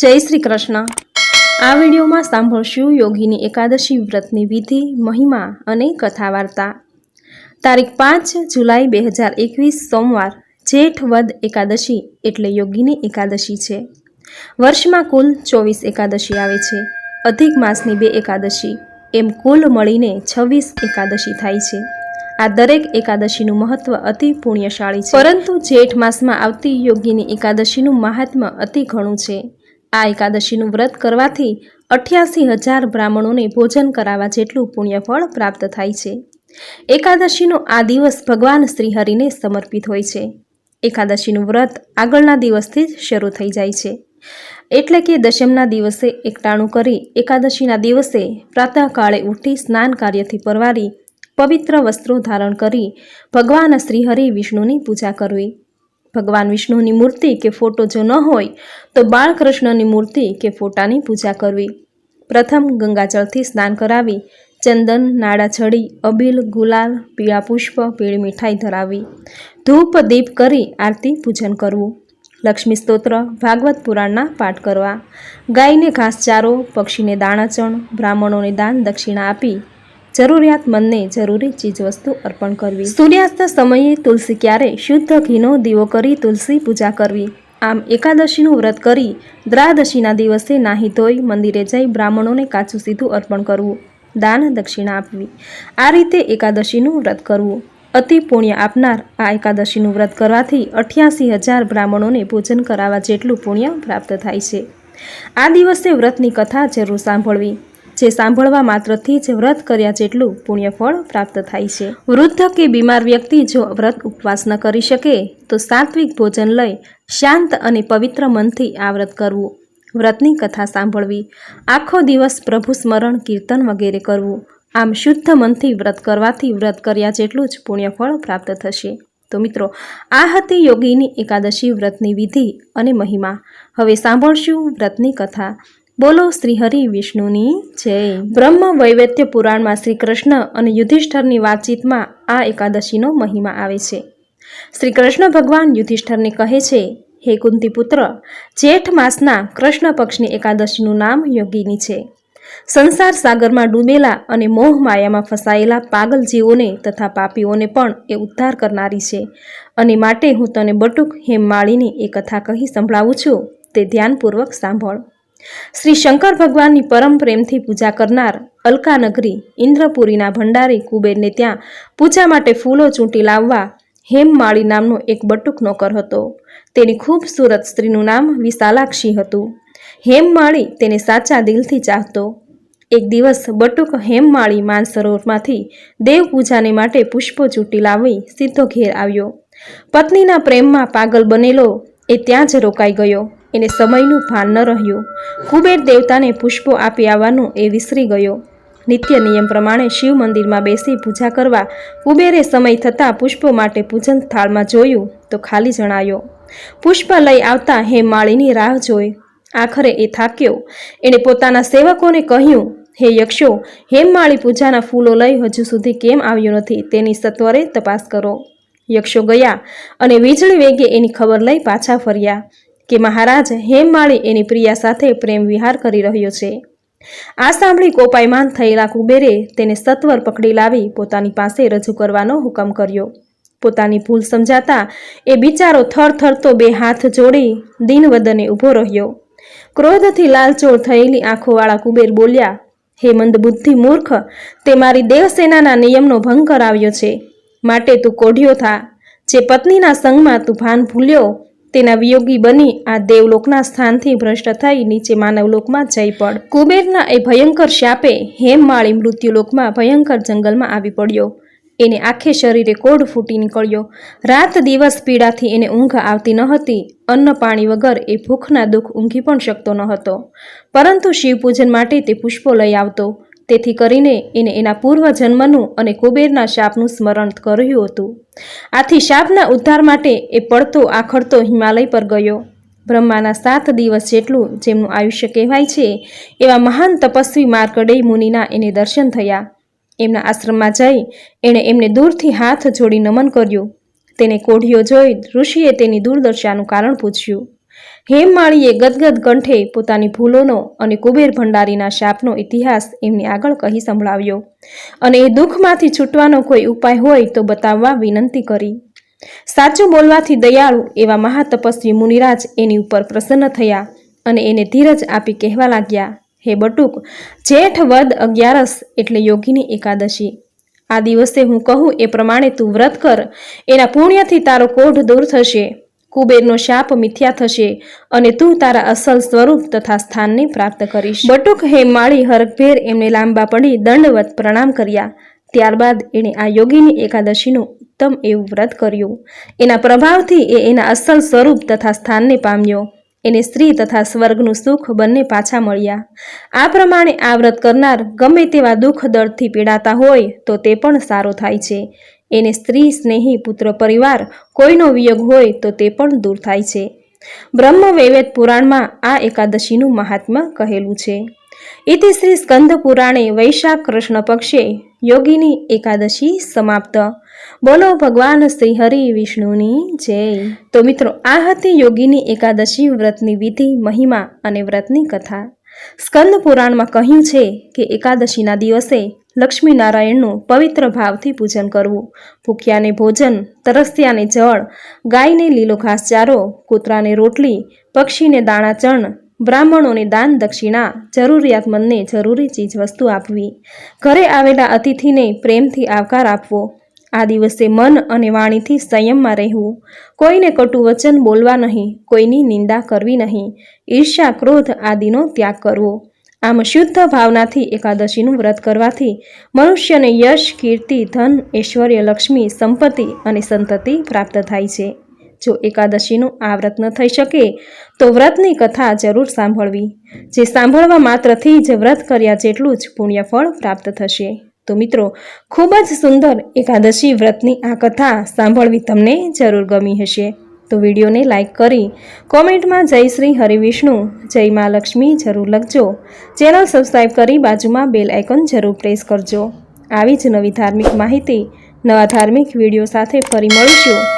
જય શ્રી કૃષ્ણ. આ વિડીયોમાં સાંભળશું યોગીની એકાદશી વ્રતની વિધિ, મહિમા અને કથા વાર્તા તારીખ પાંચ જુલાઈ બે હજાર એકવીસ સોમવાર, જેઠ વદ એકાદશી એટલે યોગીની એકાદશી છે. વર્ષમાં કુલ ચોવીસ એકાદશી આવે છે. અધિક માસની બે એકાદશી, એમ કુલ મળીને છવ્વીસ એકાદશી થાય છે. આ દરેક એકાદશીનું મહત્વ અતિ પુણ્યશાળી છે. પરંતુ જેઠ માસમાં આવતી યોગીની એકાદશીનું મહાત્મ્ય અતિ ઘણું છે. આ એકાદશીનું વ્રત કરવાથી અઠ્યાસી હજાર બ્રાહ્મણોને ભોજન કરાવવા જેટલું પુણ્યફળ પ્રાપ્ત થાય છે. એકાદશીનો આ દિવસ ભગવાન શ્રીહરિને સમર્પિત હોય છે. એકાદશીનું વ્રત આગળના દિવસથી જ શરૂ થઈ જાય છે. એટલે કે દશમના દિવસે એકટાણું કરી એકાદશીના દિવસે પ્રાતઃકાળે ઉઠી સ્નાન કાર્યથી પરવારી પવિત્ર વસ્ત્રો ધારણ કરી ભગવાન શ્રીહરિ વિષ્ણુની પૂજા કરવી. ભગવાન વિષ્ણુની મૂર્તિ કે ફોટો જો ન હોય, તો બાળકૃષ્ણની મૂર્તિ કે ફોટાની પૂજા કરવી. પ્રથમ ગંગાજળથી સ્નાન કરાવી, ચંદન નાડા છડી અબીલ, ગુલાલ પીળા પુષ્પ પીળી મીઠાઈ ધરાવી. ધૂપ, દીપ કરી આરતી, પૂજન કરવું. લક્ષ્મી સ્તોત્ર, ભાગવત પુરાણના પાઠ કરવા. ગાયને ઘાસચારો, પક્ષીને દાણાચણ, બ્રાહ્મણોને દાન દક્ષિણા આપી જરૂરિયાતમંદને જરૂરી ચીજવસ્તુ અર્પણ કરવી. સૂર્યાસ્ત સમયે તુલસી ક્યારે શુદ્ધ ઘીનો દીવો કરી તુલસી પૂજા કરવી. આમ એકાદશીનું વ્રત કરી દ્રાદશીના દિવસે નાહી ધોઈ મંદિરે જઈ બ્રાહ્મણોને કાચું સીધું અર્પણ કરવું. દાન દક્ષિણા આપવી. આ રીતે એકાદશીનું વ્રત કરવું. અતિ પુણ્ય આપનાર આ એકાદશીનું વ્રત કરવાથી અઠ્યાસી હજાર બ્રાહ્મણોને ભોજન કરાવવા જેટલું પુણ્ય પ્રાપ્ત થાય છે. આ દિવસે વ્રતની કથા જરૂર સાંભળવી. જે સાંભળવા માત્રથી જ વ્રત કર્યા જેટલું પુણ્યફળ પ્રાપ્ત થાય છે. વૃદ્ધ કે બીમાર વ્યક્તિ જો વ્રત ઉપવાસ ન કરી શકે, તો સાત્વિક ભોજન લઈ શાંત અને પવિત્ર મનથી આ વ્રત કરવું. વ્રતની કથા સાંભળવી, આખો દિવસ પ્રભુ સ્મરણ કીર્તન વગેરે કરવું. આમ શુદ્ધ મનથી વ્રત કરવાથી વ્રત કર્યા જેટલું જ પુણ્યફળ પ્રાપ્ત થશે. તો મિત્રો, આ હતી યોગીની એકાદશી વ્રતની વિધિ અને મહિમા. હવે સાંભળશું વ્રતની કથા. બોલો શ્રીહરિ વિષ્ણુની જય. બ્રહ્મ વૈવિધ્ય પુરાણમાં શ્રી કૃષ્ણ અને યુધિષ્ઠરની વાતચીતમાં આ એકાદશીનો મહિમા આવે છે. શ્રી કૃષ્ણ ભગવાન યુધિષ્ઠરને કહે છે, હે કુંતી પુત્ર જેઠ માસના કૃષ્ણ પક્ષની એકાદશીનું નામ યોગીની છે. સંસાર સાગરમાં ડૂબેલા અને મોહ માયામાં ફસાયેલા પાગલ જીવોને તથા પાપીઓને પણ એ ઉદ્ધાર કરનારી છે. અને માટે હું તને બટુક હેમમાળીની એ કથા કહી સંભળાવું છું, તે ધ્યાનપૂર્વક સાંભળ. શ્રી શંકર ભગવાનની પરમ પ્રેમથી પૂજા કરનાર અલકાનગરી ઇન્દ્રપુરીના ભંડારી કુબેરને ત્યાં પૂજા માટે ફૂલો ચૂંટી લાવવા હેમમાળી નામનો એક બટુક નોકર હતો. તેની ખૂબસૂરત સ્ત્રીનું નામ વિશાલાક્ષી હતું. હેમમાળી તેને સાચા દિલથી ચાહતો. એક દિવસ બટુક હેમમાળી માનસરોવરમાંથી દેવ પૂજાને માટે પુષ્પો ચૂંટી લાવી સીધો ઘેર આવ્યો. પત્નીના પ્રેમમાં પાગલ બનેલો એ ત્યાં જ રોકાઈ ગયો. એને સમયનું ભાન ન રહ્યું. કુબેર દેવતાને પુષ્પો આપી આવવાનું એ વિસરી ગયો. નિત્ય નિયમ પ્રમાણે શિવ મંદિરમાં બેસી પૂજા કરવા કુબેરે સમય થતાં પુષ્પો માટે પૂજન થાળમાં જોયું તો ખાલી જણાયો, પુષ્પ લઈ આવતા હે માળીની રાહ જોઈ. આખરે એ થાક્યો. એણે પોતાના સેવકોને કહ્યું, હે યક્ષો હેમમાળી પૂજાના ફૂલો લઈ હજુ સુધી કેમ આવ્યો નથી? તેની સત્વરે તપાસ કરો. યક્ષો ગયા અને વીજળી વેગે એની ખબર લઈ પાછા ફર્યા. કે મહારાજ હેમમાળી એની પ્રિયા સાથે પ્રેમ વિહાર કરી રહ્યો છે. આ સાંભળી કોપાયમાન થયેલા કુબેરે તેને સત્વર પકડી લાવી પોતાની પાસે રજૂ કરવાનો હુકમ કર્યો. પોતાની ભૂલ સમજાતા એ બિચારો થરથરતો બે હાથ જોડી દિનવદને ઊભો રહ્યો. ક્રોધથી લાલચોળ થયેલી આંખોવાળા કુબેર બોલ્યા, હે મંદબુદ્ધિ મૂર્ખ, તે મારી દેવસેનાના નિયમનો ભંગ કરાવ્યો છે. માટે તું કોઢિયો થા. જે પત્નીના સંગમાં તું ભાન ભૂલ્યો તેના વિયોગી બની આ દેવલોકના સ્થાનથી ભ્રષ્ટ થઈ નીચે માનવલોકમાં જઈ પડ. કુબેરના એ ભયંકર શાપે હેમમાળી મૃત્યુલોકમાં ભયંકર જંગલમાં આવી પડ્યો. એને આખે શરીરે કોઢ ફૂટી નીકળ્યો. રાત દિવસ પીડાથી એને ઊંઘ આવતી ન હતી. અન્ન પાણી વગર એ ભૂખના દુઃખ ઊંઘી પણ શકતો ન હતો. પરંતુ શિવપૂજન માટે તે પુષ્પો લઈ આવતો. તેથી કરીને એને એના પૂર્વ જન્મનું અને કુબેરના શાપનું સ્મરણ કર્યું હતું. આથી શાપના ઉદ્ધાર માટે એ પડતો આખડતો હિમાલય પર ગયો. બ્રહ્માના સાત દિવસ જેટલું જેમનું આયુષ્ય કહેવાય છે, એવા મહાન તપસ્વી માર્કડેય મુનિના એને દર્શન થયા. એમના આશ્રમમાં જઈ એણે એમને દૂરથી હાથ જોડી નમન કર્યું. તેને કોઢીઓ જોઈ ઋષિએ તેની દુર્દશાનું કારણ પૂછ્યું. હેમમાળીએ ગદગદ કંઠે પોતાની ભૂલોનો અને કુબેર ભંડારીના શાપનો ઇતિહાસ એમને આગળ કહી સંભળાવ્યો. અને એ દુઃખમાંથી છૂટવાનો કોઈ ઉપાય હોય તો બતાવવા વિનંતી કરી. સાચું બોલવાથી દયાળુ એવા મહાતપસ્વી મુનિરાજ એની ઉપર પ્રસન્ન થયા અને એને ધીરજ આપી કહેવા લાગ્યા, હે બટુક, જેઠ વદ અગિયારસ એટલે યોગીની એકાદશી. આ દિવસે હું કહું એ પ્રમાણે તું વ્રત કર, એના પુણ્યથી તારો કોઢ દૂર થશે. કુબેરનો શાપ મિથ્યા થશે અને તું તારા અસલ સ્વરૂપ તથા સ્થાનને પ્રાપ્ત કરીશ. બટુક હે માળી હરકભેર એમને લાંબા પડી દંડવત પ્રણામ કર્યા. ત્યારબાદ એણે આ યોગીની એકાદશીનું ઉત્તમ એવું વ્રત કર્યું. એના પ્રભાવથી એ એના અસલ સ્વરૂપ તથા સ્થાનને પામ્યો. એને સ્ત્રી તથા સ્વર્ગનું સુખ બંને પાછા મળ્યા. આ પ્રમાણે આ વ્રત કરનાર ગમે તેવા દુઃખ દર્દથી પીડાતા હોય તો તે પણ સારો થાય છે. એને સ્ત્રી, સ્નેહી, પુત્ર, પરિવાર કોઈનો વિયોગ હોય તો તે પણ દૂર થાય છે. બ્રહ્મ વૈવેદ પુરાણમાં આ એકાદશીનું મહાત્મ્ય કહેલું છે. ઇતિ શ્રી સ્કંદ પુરાણે વૈશાખ કૃષ્ણ પક્ષે યોગીની એકાદશી સમાપ્ત. બોલો ભગવાન શ્રી હરિ વિષ્ણુની જય. તો મિત્રો, આ હતી યોગીની એકાદશી વ્રતની વિધિ, મહિમા અને વ્રતની કથા. સ્કંદ પુરાણમાં કહ્યું છે કે એકાદશીના દિવસે લક્ષ્મીનારાયણનું પવિત્ર ભાવથી પૂજન કરવું, ભૂખ્યાને ભોજન, તરસ્યાને જળ, ગાયને લીલો ઘાસચારો, કૂતરાને રોટલી, પક્ષીને દાણા ચણ બ્રાહ્મણોને દાન દક્ષિણા જરૂરિયાતમંદને જરૂરી ચીજવસ્તુ આપવી. ઘરે આવેલા અતિથિને પ્રેમથી આવકાર આપવો. આ દિવસે મન અને વાણીથી સંયમમાં રહેવું. કોઈને કટુ વચન બોલવા નહીં, કોઈની નિંદા કરવી નહીં. ઈર્ષ્યા, ક્રોધ આદિનો ત્યાગ કરવો. આમ શુદ્ધ ભાવનાથી એકાદશીનું વ્રત કરવાથી મનુષ્યને યશ, કીર્તિ, ધન, ઐશ્વર્ય, લક્ષ્મી, સંપત્તિ અને સંતતિ પ્રાપ્ત થાય છે. જો એકાદશીનું આ વ્રત ન થઈ શકે, તો વ્રતની કથા જરૂર સાંભળવી, જે સાંભળવા માત્રથી જ વ્રત કર્યા જેટલું જ પુણ્યફળ પ્રાપ્ત થશે. તો મિત્રો, ખૂબ જ સુંદર એકાદશી વ્રતની આ કથા સાંભળવી તમને જરૂર ગમી હશે. તો વિડીયોને લાઇક કરી, કોમેન્ટમાં જય શ્રી હરિવિષ્ણુ જય મા લક્ષ્મી જરૂર લખજો. ચેનલ સબસ્ક્રાઈબ કરી બાજુમાં બેલ આઇકોન જરૂર પ્રેસ કરજો. આવી જ નવી ધાર્મિક માહિતી, નવા ધાર્મિક વીડિયો સાથે ફરી મળીશું.